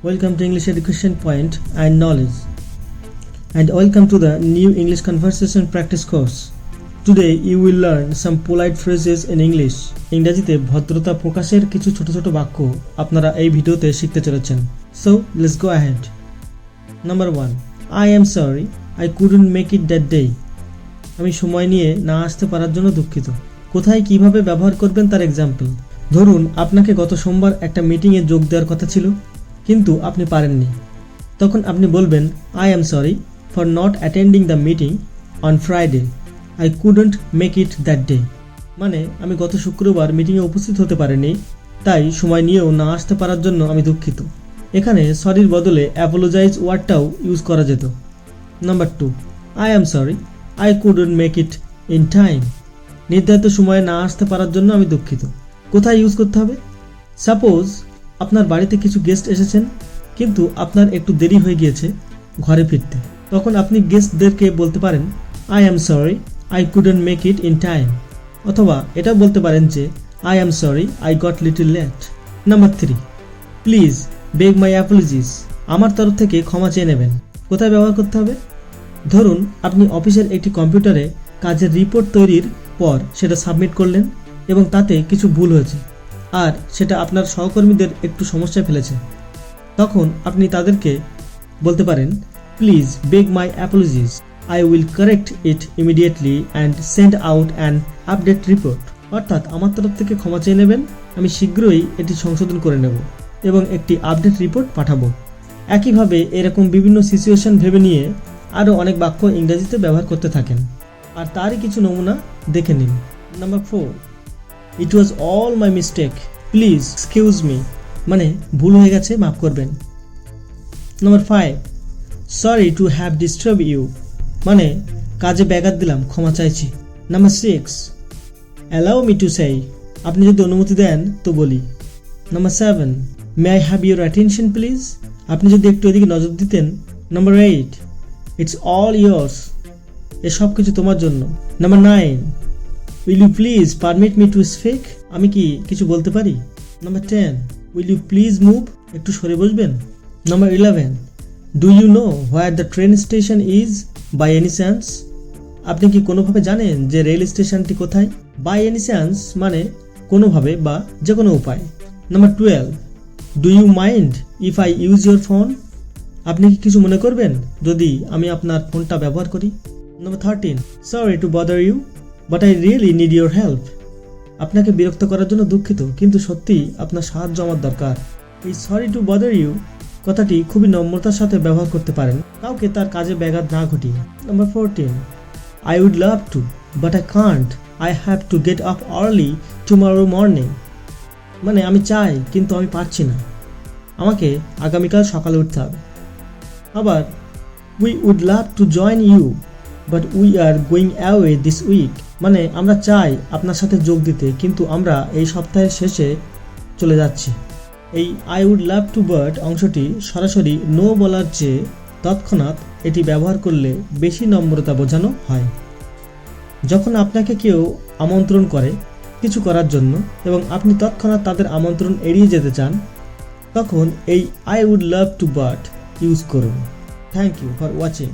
Welcome to English Education Point and Knowledge. And welcome to the new English Conversation Practice course. Today you will learn some polite phrases in English. ইংরেজিতে ভদ্রতা প্রকাশের কিছু ছোট ছোট বাক্য আপনারা এই ভিডিওতে শিখতে চলেছেন so let's go ahead number one I am sorry I couldn't make it that day আমি সময় নিয়ে না আসতে পারার জন্য দুঃখিত কোথায় কীভাবে ব্যবহার করবেন তার এক্সাম্পল ধরুন, আপনাকে গত সোমবার একটা মিটিংয়ে যোগ দেওয়ার কথা ছিল কিন্তু আপনি পারেননি। তখন আপনি বলবেন I am sorry for not attending the meeting on Friday I couldn't make it that day মানে আমি গত শুক্রবার মিটিংয়ে উপস্থিত হতে পারিনি, তাই সময় নিয়েও না আসতে পারার জন্য আমি দুঃখিত। এখানে সরির বদলে অ্যাপোলোজাইজ ওয়ার্ডটাও ইউজ করা যেত। Number two I am sorry I couldn't make it in time নির্ধারিত সময়ে না আসতে পারার জন্য আমি দুঃখিত। কোথায় ইউজ করতে হবে? সাপোজ আপনার বাড়িতে কিছু গেস্ট এসেছেন, কিন্তু আপনার একটু দেরি হয়ে গিয়েছে ঘরে ফিরতে। তখন আপনি গেস্টদেরকে বলতে পারেন I am sorry I couldn't make it in time অথবা এটাও বলতে পারেন যে I am sorry I got little late number three please beg my apologies আমার তরফ থেকে ক্ষমা চেয়ে নেবেন। কোথায় ব্যবহার করতে হবে? ধরুন, আপনি অফিসের একটি কম্পিউটারে কাজের রিপোর্ট তৈরির পর সেটা সাবমিট করলেন এবং তাতে কিছু ভুল হয়েছে। আর সেটা আপনার সহকর্মীদের একটু সমস্যায় ফেলেছে। তখন আপনি তাদেরকে বলতে পারেন please beg my apologies I will correct it immediately and send out an update report অর্থাৎ আমার তরফ থেকে ক্ষমা চেয়ে নেবেন। আমি শীঘ্রই এটি সংশোধন করে নেব এবং একটি আপডেট রিপোর্ট পাঠাবো। একইভাবে এরকম বিভিন্ন সিচুয়েশন ভেবে নিয়ে আরও অনেক বাক্য ইংরেজিতে ব্যবহার করতে থাকেন। আর তারই কিছু নমুনা দেখে নিন। Number four it was all my mistake please excuse me মানে ভুল হয়ে গেছে, মাফ করবেন। Number five sorry to have disturb you মানে কাজে ব্যাঘাত দিলাম, ক্ষমা চাইছি। Number six allow me to সেই আপনি যদি অনুমতি দেন, তো বলি। Number seven may I have your attention please আপনি যদি একটু এদিকে নজর দিতেন। Number eight it's all yours এ সব কিছু তোমার জন্য। Number nine will you please permit me to speak আমি কি কিছু বলতে পারি? Number ten will you please move একটু সরে বসবেন? Number eleven do you know where the train station is by any chance আপনি কি কোনোভাবে জানেন যে রেল স্টেশনটি কোথায়? বাই এনি চান্স মানে কোনোভাবে বা যে কোনো উপায়। Number twelve do you mind if I use your phone আপনি কি কিছু মনে করবেন যদি আমি আপনার ফোনটা ব্যবহার করি? Number thirteen sorry to bother you but I really need your help আপনাকে বিরক্ত করার জন্য দুঃখিত, কিন্তু সত্যিই আপনার সাহায্য আমার দরকার। এই সরি টু বদার ইউ কথাটি খুবই নম্রতার সাথে ব্যবহার করতে পারেন। কাউকে তার কাজে ব্যাঘাত না ঘটিয়ে। Number fourteen I would love to but I can't I have to get up early tomorrow morning মানে আমি চাই, কিন্তু আমি পারছি না। আমাকে আগামীকাল সকালে উঠতে হবে। আবার we would love to join you but we are going away this week মানে আমরা চাই আপনার সাথে যোগ দিতে, কিন্তু আমরা এই সপ্তাহের শেষে চলে যাচ্ছি। এই I would love to but অংশটি সরাসরি নো বলার চেয়ে তৎক্ষণাৎ এটি ব্যবহার করলে বেশি নম্রতা বোঝানো হয়। যখন আপনাকে কেউ আমন্ত্রণ করে কিছু করার জন্য এবং আপনি তৎক্ষণাৎ তাদের আমন্ত্রণ এড়িয়ে যেতে চান, তখন এই I would love to but use করুন। Thank you for watching